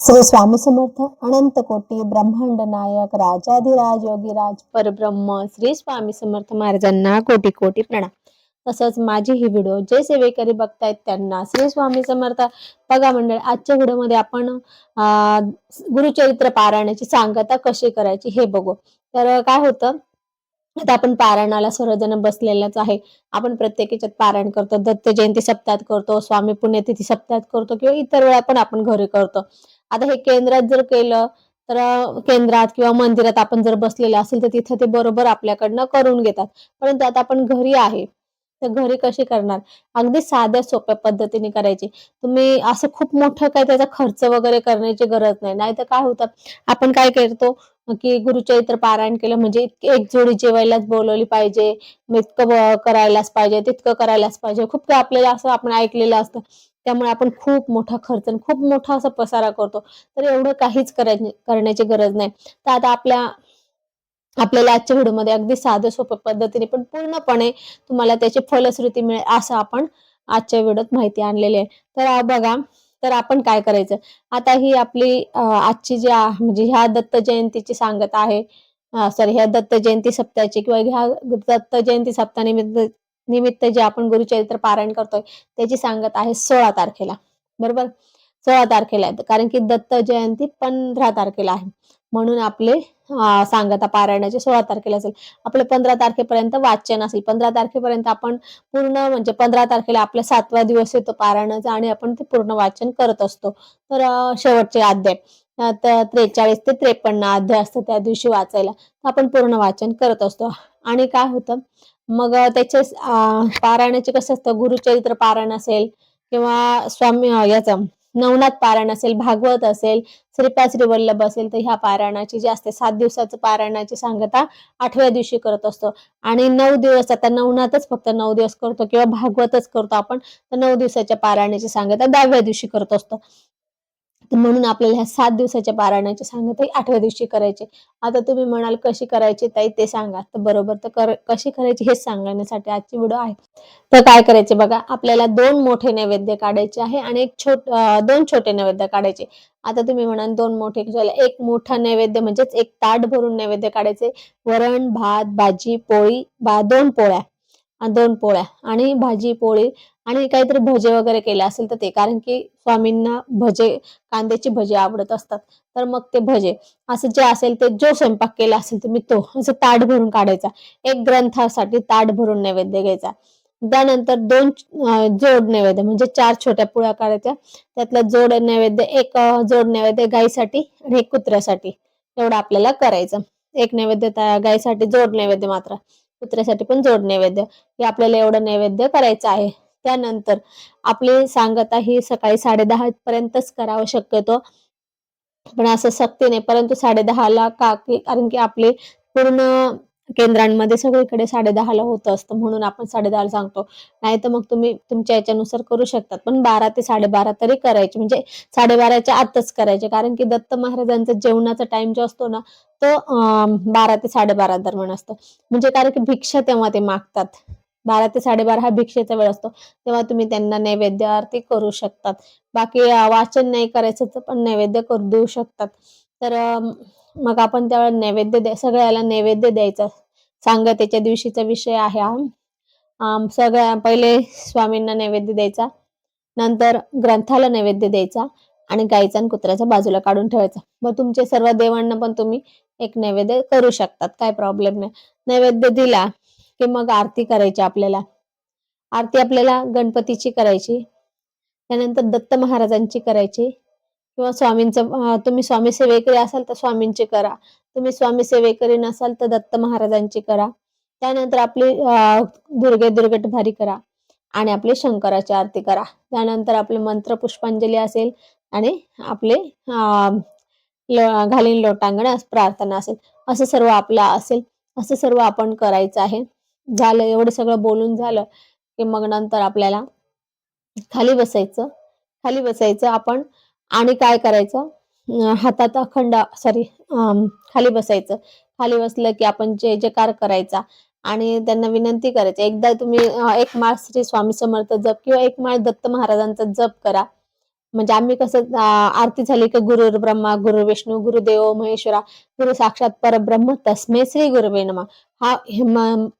श्री स्वामी समर्थ अनंत कोटी ब्रह्मांड नायक राजाधिराज योगीराज परब्रह्म श्री स्वामी समर्थ महाराजांना कोटी कोटी प्रणाम. तसंच माझी ही व्हिडिओ जे सेवेकरी बघतायत त्यांना श्री स्वामी समर्थ. बघा मंडळ आजच्या व्हिडिओमध्ये आपण गुरुचरित्र पारायणाची सांगता कशी करायची हे बघू. तर काय होतं आता आपण पारायणाला सर्वजण बसलेलाच आहे. आपण प्रत्येक याच्यात पारायण करतो दत्त जयंती सप्ताहात करतो स्वामी पुण्यतिथी सप्ताहात करतो किंवा इतर वेळा पण आपण घरी करतो. आता हे केंद्रात जर केलं तर केंद्रात किंवा मंदिरात आपण जर बसलेलं असेल तर तिथं ते बरोबर आपल्याकडनं करून घेतात. परंतु आता आपण घरी आहे तर घरी कशी करणार? अगदी साध्या सोप्या पद्धतीने करायची. तुम्ही असं खूप मोठं काय त्याचा खर्च वगैरे करण्याची गरज नाही. नाहीतर काय होतं? आपण काय करतो की गुरुचरित्र पारायण केलं म्हणजे इतकी एक जोडी जेवायलाच बोलवली पाहिजे. इतकं करायलाच पाहिजे तितकं करायलाच पाहिजे. खूप काही आपल्याला असं आपण ऐकलेलं असतं. त्यामुळे आपण खूप मोठा खर्च आणि खूप मोठा असा पसारा करतो. तर एवढं काहीच करायची करण्याची गरज नाही. तर आता आपल्या आपल्याला आजच्या व्हिडिओमध्ये अगदी साध्या सोप्या पद्धतीने पण पूर्णपणे तुम्हाला त्याची फलश्रुती मिळेल असं आपण आजच्या व्हिडिओत माहिती आणलेली आहे. तर बघा तर आपण काय करायचं? आता ही आपली आजची जी म्हणजे ह्या दत्त जयंतीची सांगत आहे सॉरी ह्या दत्त जयंती सप्ताहाची किंवा ह्या दत्त जयंती सप्ताहानिमित्त निमित्त जे आपण गुरुचरित्र पारायण करतोय त्याची सांगत आहे सोळा तारखेला. बरोबर? सोळा तारखेला आहे. कारण की दत्त जयंती पंधरा तारखेला आहे. म्हणून आपले सांगत सांगता पारायणाचे सोळा तारखेला असेल. आपले पंधरा तारखेपर्यंत वाचन असेल. पंधरा तारखेपर्यंत आपण पूर्ण म्हणजे पंधरा तारखेला आपला सातवा दिवस येतो पारायणाचा आणि आपण ते पूर्ण वाचन करत असतो. तर शेवटचे अध्याय. तर त्रेचाळीस ते त्रेपन्न अध्याय असतं त्या दिवशी वाचायला. आपण पूर्ण वाचन करत असतो. आणि काय होतं? मग त्याचे पारायणाचे कसं असतं? गुरुचरित्र पारायण असेल किंवा स्वामी याचं नवनाथ पारायण असेल भागवत असेल श्रीपाद श्री वल्लभ असेल तर ह्या पारायणाची जी असते सात दिवसाचं पारायणाची सांगता आठव्या दिवशी करत असतो. आणि नऊ दिवस आता नवनाथच फक्त नऊ दिवस करतो किंवा भागवतच करतो आपण तर नऊ दिवसाच्या पारायणाची सांगता दहाव्या दिवशी करत असतो. म्हणून आपल्याला ह्या सात दिवसाच्या पारायणाचे सांगत आहे आठव्या दिवशी करायचे. आता तुम्ही म्हणाल कशी करायची ताई ते सांगा. तर बरोबर तर कर कशी करायची हेच सांगण्यासाठी आजची व्हिडिओ आहे. तर काय करायचे बघा आपल्याला दोन मोठे नैवेद्य काढायचे आहे आणि एक छोट दोन छोटे नैवेद्य काढायचे. आता तुम्ही म्हणाल दोन मोठे एक मोठा नैवेद्य म्हणजेच एक ताट भरून नैवेद्य काढायचे. वरण भात भाजी पोळी बा दोन पोळ्या. दोन पोळ्या आणि भाजी पोळी आणि काहीतरी भजे वगैरे केले असेल तर ते. कारण की स्वामींना भजे कांद्याची भजे आवडत असतात. तर मग ते भजे. असं जे असेल ते जो स्वयंपाक केला असेल तुम्ही तो असं ताट भरून काढायचा. एक ग्रंथासाठी ताट भरून नैवेद्य घ्यायचा. त्यानंतर दोन जोड नैवेद्य म्हणजे चार छोट्या पोळ्या काढायच्या. त्यातला जोड नैवेद्य एक जोड नैवेद्य गाईसाठी आणि एक कुत्र्यासाठी. एवढं आपल्याला करायचं. एक नैवेद्य गाईसाठी जोड नैवेद्य मात्र. कुत्र्यासाठी पण जोड नैवेद्य. हे आपल्याला एवढं नैवेद्य करायचं आहे. त्यानंतर आपली सांगता ही सकाळी साडेदहा पर्यंतच करावं शक्यतो. पण असं सक्ती नाही परंतु साडेदहाला का की कारण की आपली पूर्ण केंद्रांमध्ये सगळीकडे साडेदहाला होत असतं म्हणून आपण साडेदहाला सांगतो. नाही तर मग तुम्ही तुमच्या याच्यानुसार करू शकतात. पण बारा ते साडेबारा तरी करायचे. म्हणजे साडेबाराच्या आतच करायचे. कारण की दत्त महाराजांचा जेवणाचा टाइम जो असतो ना तो बारा ते साडेबारा दरम्यान असतो. म्हणजे कारण की भिक्षा तेव्हा ते मागतात. बारा ते साडेबारा हा भिक्षेचा वेळ असतो. तेव्हा तुम्ही त्यांना नैवेद्य आरती करू शकतात. बाकी वाचन नाही करायचं तर पण नैवेद्य करू देऊ शकतात. तर मग आपण त्यावेळेला नैवेद्य द्या सगळ्याला नैवेद्य द्यायचा. सांगतेच्या दिवशीचा विषय आहे हा. सगळ्या पहिले स्वामींना नैवेद्य द्यायचा. नंतर ग्रंथाला नैवेद्य द्यायचा आणि गायचा आणि कुत्र्याचा बाजूला काढून ठेवायचा. मग तुमचे सर्व देवांना पण तुम्ही एक नैवेद्य करू शकतात. काय प्रॉब्लेम नाही. नैवेद्य दिला की मग आरती करायची आपल्याला. आरती आपल्याला गणपतीची करायची. त्यानंतर दत्त महाराजांची करायची. किंवा स्वामींचं तुम्ही स्वामी सेवेकरी असाल तर स्वामींची करा. तुम्ही स्वामी सेवेकरी नसाल तर दत्त महाराजांची करा. त्यानंतर आपली दुर्गे दुर्गट भारी करा आणि आपली शंकराची आरती करा. त्यानंतर आपले मंत्र पुष्पांजली असेल आणि आपले अं, घालीन लोटांगण प्रार्थना असेल. असं सर्व आपलं असेल असं सर्व आपण करायचं आहे. झालं एवढं सगळं बोलून झालं की मग नंतर आपल्याला खाली बसायचं खाली बसायचं. आपण आणि काय करायचं? हातात अखंड सॉरी खाली बसायचं. खाली बसलं की आपण जे जयकार करायचा आणि त्यांना विनंती करायची. एकदा तुम्ही एक माळ श्री स्वामी समर्थ जप किंवा एक माळ दत्त महाराजांचा जप करा. म्हणजे आम्ही कसं आरती झाली की गुरु ब्रह्मा गुरु विष्णू गुरुदेव महेश्वरा गुरु साक्षात परब्रह्म तस्मे श्री गुरुवे नमा. हा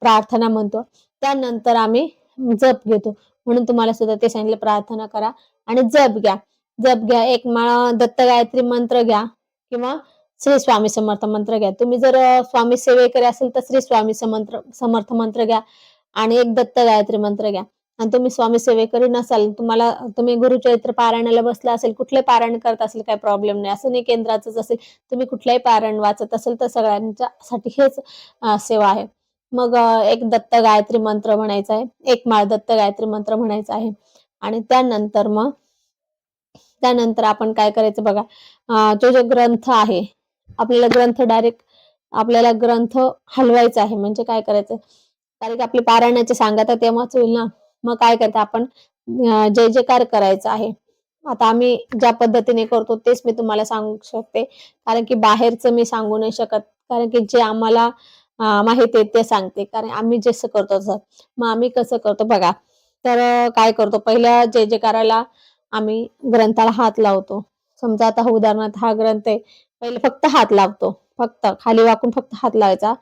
प्रार्थना म्हणतो. त्यानंतर आम्ही जप घेतो. म्हणून तुम्हाला सुद्धा ते सांगितलं प्रार्थना करा आणि जप घ्या. जप घ्या एक माळा दत्त गायत्री मंत्र घ्या किंवा श्री स्वामी समर्थ मंत्र घ्या. तुम्ही जर स्वामी सेवेकरी असेल तर श्री स्वामी समंत्र समर्थ मंत्र घ्या आणि एक दत्त गायत्री मंत्र घ्या. आणि तुम्ही स्वामी सेवेकरी नसाल तुम्हाला तुम्ही गुरुचरित्र पारायणाला बसला असेल कुठले पारायण करत असेल काही प्रॉब्लेम नाही. असं नाही केंद्राचंच असेल तुम्ही कुठलंही पारायण वाचत असेल तर सगळ्यांच्यासाठी हेच सेवा आहे. मग एक दत्त गायत्री मंत्र म्हणायचा आहे एक माळ दत्त गायत्री मंत्र म्हणायचा आहे. आणि त्यानंतर मग त्यानंतर आपण काय करायचं बघा. जो तो जो ग्रंथ आहे आपल्याला ग्रंथ डायरेक्ट आपल्याला ग्रंथ हलवायचा आहे. म्हणजे काय करायचं? कारण की आपली पारायणाचे सांगता तेव्हाच होईल ना. मग काय करते आपण? जय जयकार करायचा आहे. आता आम्ही ज्या पद्धतीने करतो तेच मी तुम्हाला सांगू शकते. कारण की बाहेरचं मी सांगू नाही शकत. कारण की जे आम्हाला माहिती आहे ते सांगते. कारण आम्ही जसं करतो तसं. मग आम्ही कसं करतो बघा. तर काय करतो? पहिल्या जय जयकाराला आम्ही ग्रंथाला हात लावतो. समजा आता उदाहरणार्थ हा ग्रंथ आहे. पहिले फक्त हात लावतो. फक्त खाली वाकून फक्त हात लावायचा.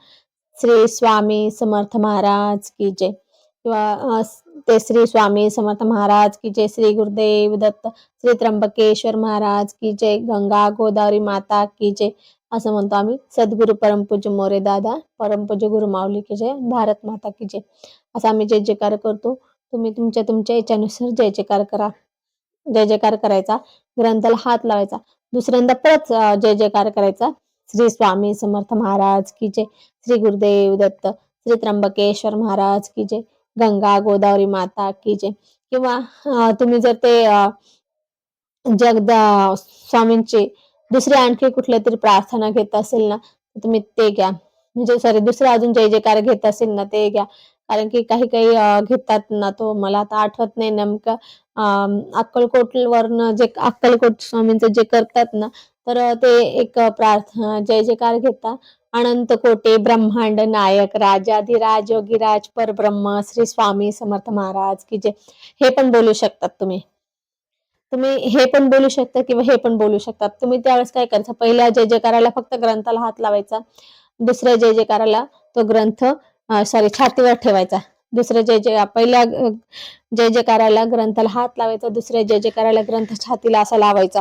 श्री स्वामी समर्थ महाराज की जय. किंवा ते श्री स्वामी समर्थ महाराज की जय. श्री गुरुदेव दत्त श्री त्र्यंबकेश्वर महाराज की जय. गंगा गोदावरी माता की जय. असं म्हणतो आम्ही. सद्गुरु परमपूज्य मोरे दादा परमपूज्य गुरु माऊली की जय. भारत माता की जय. असं आम्ही जय जयकार करतो. तुम्ही तुमच्या तुमच्या याच्यानुसार जय जयकार करा. जय जयकार करायचा. ग्रंथाला हात लावायचा. दुसऱ्यांदा परत जय जयकार करायचा. श्री स्वामी समर्थ महाराज की जय. श्री गुरुदेव दत्त. श्री त्र्यंबकेश्वर महाराज की जय. गंगा गोदावरी माता की जय. किंवा तुम्ही जर ते जगदा स्वामींची दुसरी आणखी कुठल्या तरी प्रार्थना घेत असेल ना तुम्ही ते घ्या. म्हणजे सॉरी दुसरं अजून जय जयकार घेत असेल ना ते घ्या. कारण की काही काही घेतात ना तो मला आता आठवत नाही नेमकं. अं, अक्कलकोटवरनं जे अक्कलकोट स्वामींचं जे करतात ना तर ते एक प्रार्थना जय जयकार घेतात. अनंत कोटे ब्रह्मांड नायक राजाधिराज योगीराज परब्रह्म श्री स्वामी समर्थ महाराज की जे हे पण बोलू शकतात तुम्ही. तुम्ही हे पण बोलू शकता किंवा हे पण बोलू शकतात. तुम्ही त्यावेळेस काय करायचं? पहिल्या जय जयकाराला फक्त ग्रंथाला हात लावायचा. दुसऱ्या जय जयकाराला तो ग्रंथ सॉरी छातीवर ठेवायचा. दुसऱ्या जय जय पहिल्या जय जयकाराला ग्रंथाला हात लावायचा दुसऱ्या जय जयकाराला ग्रंथ छातीला असा लावायचा.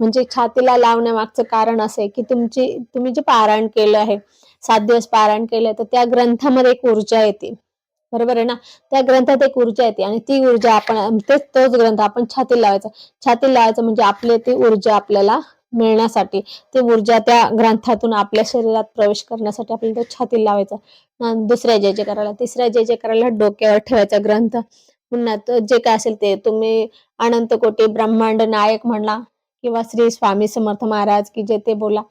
म्हणजे छातीला लावण्यामागचं कारण असं आहे की तुमची तुम्ही जे पारायण केलं आहे सात दिवस पारायण केलं तर त्या ग्रंथामध्ये एक ऊर्जा येते. बरोबर आहे ना? त्या ग्रंथात एक ऊर्जा येते आणि ती ऊर्जा आपण तेच तोच ग्रंथ आपण छातीला लावायचा. छातीला लावायचं म्हणजे आपली ती ऊर्जा आपल्याला मिळण्यासाठी. ती ऊर्जा त्या ग्रंथातून आपल्या शरीरात प्रवेश करण्यासाठी आपल्याला तो छाती लावायचा. दुसऱ्या जय जयकाराला तिसऱ्या जय जयकाराला डोक्यावर ठेवायचा ग्रंथ. पुन्हा जे काय असेल ते. तुम्ही अनंत कोटी ब्रह्मांड नायक म्हणला किंवा श्री स्वामी समर्थ महाराज की जे ते बोला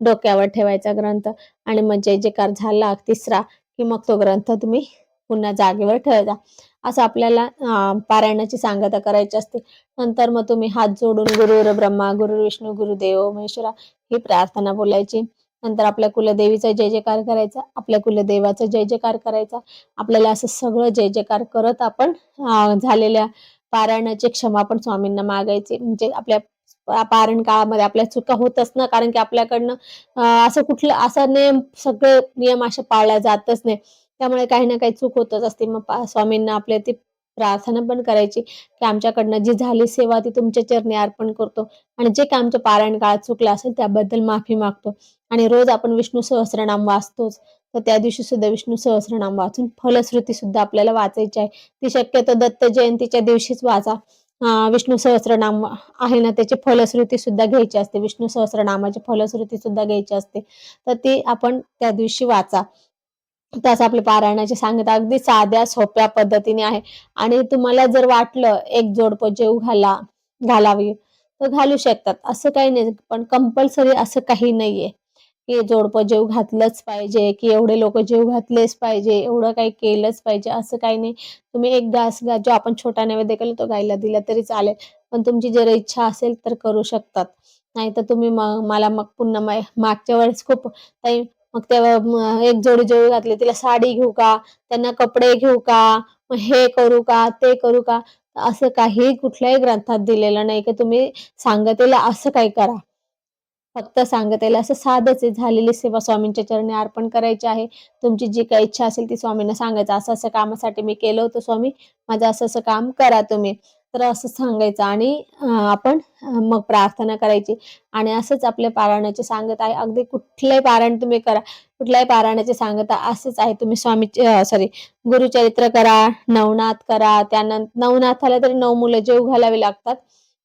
डोक्यावर ठेवायचा ग्रंथ. आणि मग जय जयकार झाला तिसरा की मग तो ग्रंथ तुम्ही पुन्हा जागेवर ठेवायचा असं आपल्याला पारायणाची सांगता करायची असते. नंतर मग तुम्ही हात जोडून गुरुर ब्रह्मा गुरु विष्णू गुरुदेव महेश्वरा ही प्रार्थना बोलायची. नंतर आपल्या कुलदेवीचा जय जयकार करायचा. आपल्या कुलदेवाचा जय जयकार करायचा. आपल्याला असं सगळं जय जयकार करत आपण झालेल्या पारायणाची क्षमा पण स्वामींना मागायची. म्हणजे आपल्या पारण पारायण काळामध्ये आपल्या चुका होतच ना कारण की आपल्याकडनं असं कुठलं असा नियम सगळे नियम असे पाळल्या जातच नाही. त्यामुळे काही ना काही चूक होतच असते. मग स्वामींना आपल्या ती प्रार्थना पण करायची की आमच्याकडनं जी झाली सेवा ती तुमच्या चरणी अर्पण करतो. आणि जे काय आमच्या पारायण काळात चुकलं असेल त्याबद्दल माफी मागतो. आणि रोज आपण विष्णू सहस्रनाम वाचतोच. तर त्या दिवशी सुद्धा विष्णू सहस्रनाम वाचून फलश्रुती सुद्धा आपल्याला वाचायची आहे. ती शक्यतो दत्त जयंतीच्या दिवशीच वाचा. विष्णू सहस्रनाम आहे ना त्याची फलश्रुती सुद्धा घ्यायची असते. विष्णू सहस्रनामाची फलश्रुती सुद्धा घ्यायची असते. तर ती आपण त्या दिवशी वाचा. तसं आपले पारायणाची सांगता अगदी साध्या सोप्या पद्धतीने आहे. आणि तुम्हाला जर वाटलं एक जोडपं जेव घाला घालावी तर घालू शकतात. असं काही नाही. पण कंपल्सरी असं काही नाहीये. की जोडपं जेव घातलंच पाहिजे की एवढे लोक जेव घातलेच पाहिजे एवढं काही केलंच पाहिजे असं काही नाही. तुम्ही एक घास जो आपण छोटा नैवेद्य केला तो गायला दिला तरी चालेल. पण तुमची जर इच्छा असेल तर करू शकतात. नाही तर तुम्ही मग मला मग पुन्हा मागच्या वेळेस खूप ताई मग तेव्हा एक जोडी जोडी घातली. तिला साडी घेऊ का? त्यांना कपडे घेऊ का? मग हे करू का? ते करू का? असं काही कुठल्याही ग्रंथात दिलेलं नाही की तुम्ही सांगतेला असं काही करा. फक्त सांगतेला असं साधंच झालेली सेवा स्वामींच्या चरणी अर्पण करायची आहे. तुमची जी काही इच्छा असेल ती स्वामींना सांगायचं. असं असं कामासाठी मी केलं होतं स्वामी. माझं असं असं काम करा तुम्ही. तर असं सांगायचं. आणि आपण मग प्रार्थना करायची. आणि असंच आपल्या पारायणाचे सांगत आहे. अगदी कुठलंही पारायण तुम्ही करा. कुठल्याही पारायणाचे सांगत आहे. असंच आहे. तुम्ही स्वामी सॉरी गुरुचरित्र करा नवनाथ करा. त्यानंतर नवनाथाला तरी नऊ मुलं जेव घालावे लागतात.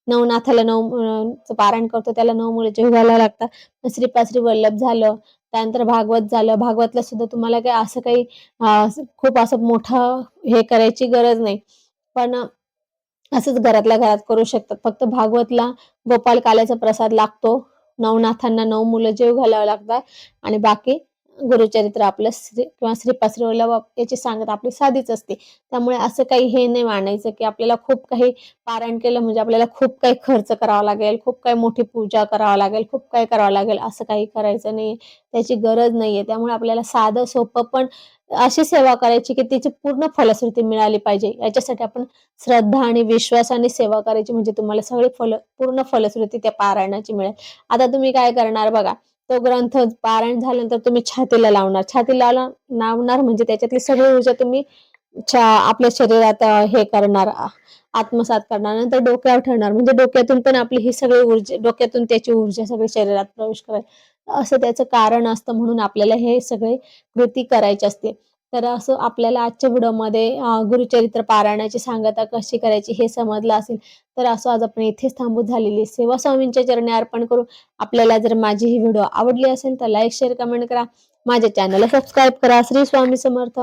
नवनाथाला नऊ पारायण करतो. त्याला नऊ मुलं जेव घालावं लागतात श्री श्रीपाश्री वल्लभ झालं. त्यानंतर भागवत झालं. भागवतला सुद्धा तुम्हाला काही असं काही खूप असं मोठं हे करायची गरज नाही. पण असंच घरातल्या घरात करू शकतात. फक्त भागवतला गोपाल काल्याचा प्रसाद लागतो. नवनाथांना नऊ मुलं जेव घालावं लागतात. आणि बाकी गुरुचरित्र आपलं श्री किंवा श्रीपाश्री वल्लभ याची सांगत आपली साधीच असते. त्यामुळे असं काही हे नाही मानायचं की आपल्याला खूप काही पारायण केलं म्हणजे आपल्याला खूप काही खर्च करावा लागेल खूप काही मोठी पूजा करावा लागेल खूप काही करावं लागेल असं काही करायचं नाही त्याची गरज नाहीये. त्यामुळे आपल्याला साधं सोपं पण अशी सेवा करायची की तिची पूर्ण फलश्रुती मिळाली पाहिजे. याच्यासाठी आपण श्रद्धा आणि विश्वासाने सेवा करायची म्हणजे तुम्हाला सगळी फल पूर्ण फलश्रुती त्या पारायणाची मिळेल. आता तुम्ही काय करणार बघा तो ग्रंथ पारायण झाल्यानंतर तुम्ही छातीला लावणार. छातीला लावणार म्हणजे त्याच्यातली सगळी ऊर्जा तुम्ही आपल्या शरीरात हे करणार. आत्मसात करणार नंतर डोक्यावर ठरणार म्हणजे डोक्यातून पण आपली ही सगळी ऊर्जा डोक्यातून त्याची ऊर्जा सगळी शरीरात प्रवेश करेल असं त्याचं कारण असतं म्हणून आपल्याला हे सगळे कृती करायची असते. तर असं आपल्याला आजच्या व्हिडिओमध्ये गुरुचरित्र पारायणाची सांगता कशी करायची हे समजलं असेल तर असं आज आपण इथेच थांबू झालेली सेवा स्वामींच्या चरणी अर्पण करू आपल्याला जर माझी ही व्हिडिओ आवडली असेल तर लाईक शेअर कमेंट करा. माझ्या चॅनलला सबस्क्राईब करा. श्री स्वामी समर्थ.